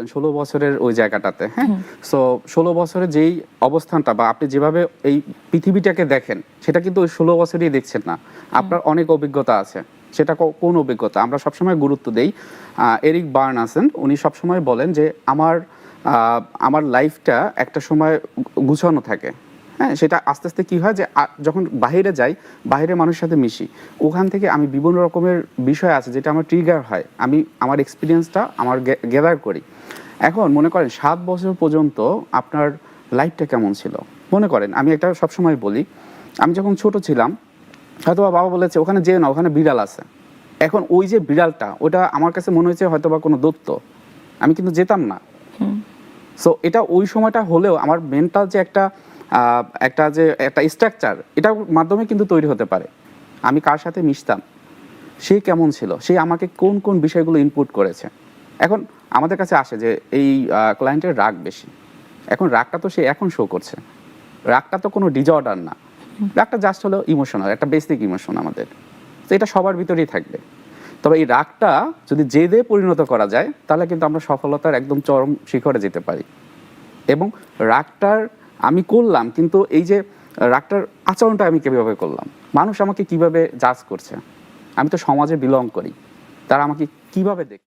বললেন ষোলো বছরের ওই জায়গাটাতে হ্যাঁ? সো ষোলো বছরে যেই অবস্থানটা বা আপনি যেভাবে এই পৃথিবীটাকে দেখেন সেটা কিন্তু ওই ষোলো বছরই দেখছেন না। আপনার অনেক অভিজ্ঞতা আছে। সেটা কোন অভিজ্ঞতা? আমরা সবসময় গুরুত্ব দেই। আহ, এরিক বার্ন আছেন উনি সবসময় বলেন যে আমার আহ, আমার লাইফটা একটা সময় গুছানো থাকে। হ্যাঁ সেটা আস্তে আস্তে কি হয় যে যখন বাইরে যাই বাইরে মানুষের সাথে মিশি। ওখান থেকে আমি বিভিন্ন রকমের বিষয় আছে যেটা আমার ট্রিগার হয়। আমি আমার এক্সপিরিয়েন্সটা আমার গ্যাদার করি। এখন মনে করেন সাত বছর পর্যন্ত আপনার লাইফটা কেমন ছিল? মনে করেন আমি একটা সবসময় বলি আমি যখন ছোট ছিলাম হয়তো বাবা বলেছে ওখানে যেও না ওখানে বিড়াল আছে। এখন ওই যে বিড়ালটা ওটা আমার কাছে মনে হয়েছে হয়তো বা কোনো দত্ত আমি কিন্তু যেতাম না। সো এটা ওই সময়টা হলেও আমার মেন্টাল যে একটা একটা যে, একটা স্ট্রাকচার এটার মাধ্যমে কিন্তু তৈরি হতে পারে। আমি কার সাথে মিশতাম? সে কেমন ছিল? সে আমাকে কোন কোন বিষয়গুলো ইনপুট করেছে? এখন আমাদের কাছে আসে যে, এই ক্লায়েন্টের রাগ বেশি। এখন রাগটা তো সে এখন শো করছে। রাগটা তো কোনো ডিজঅর্ডার না। রাগটা জাস্ট হলো ইমোশনাল একটা বেসিক ইমোশন আমাদের। তো এটা সবার ভিতরেই থাকবে। তবে এই রাগটা যদি জেদে পরিণত করা যায়, তাহলে কিন্তু আমরা সফলতার একদম চরম শিখরে যেতে পারি। এবং রাগটার আমি করলাম, কিন্তু এই যে রাগটার আচরণটা আমি কীভাবে করলাম? মানুষ আমাকে কীভাবে জাজ করছে? আমি তো সমাজে বিলং করি। তারা আমাকে কীভাবে দেখ?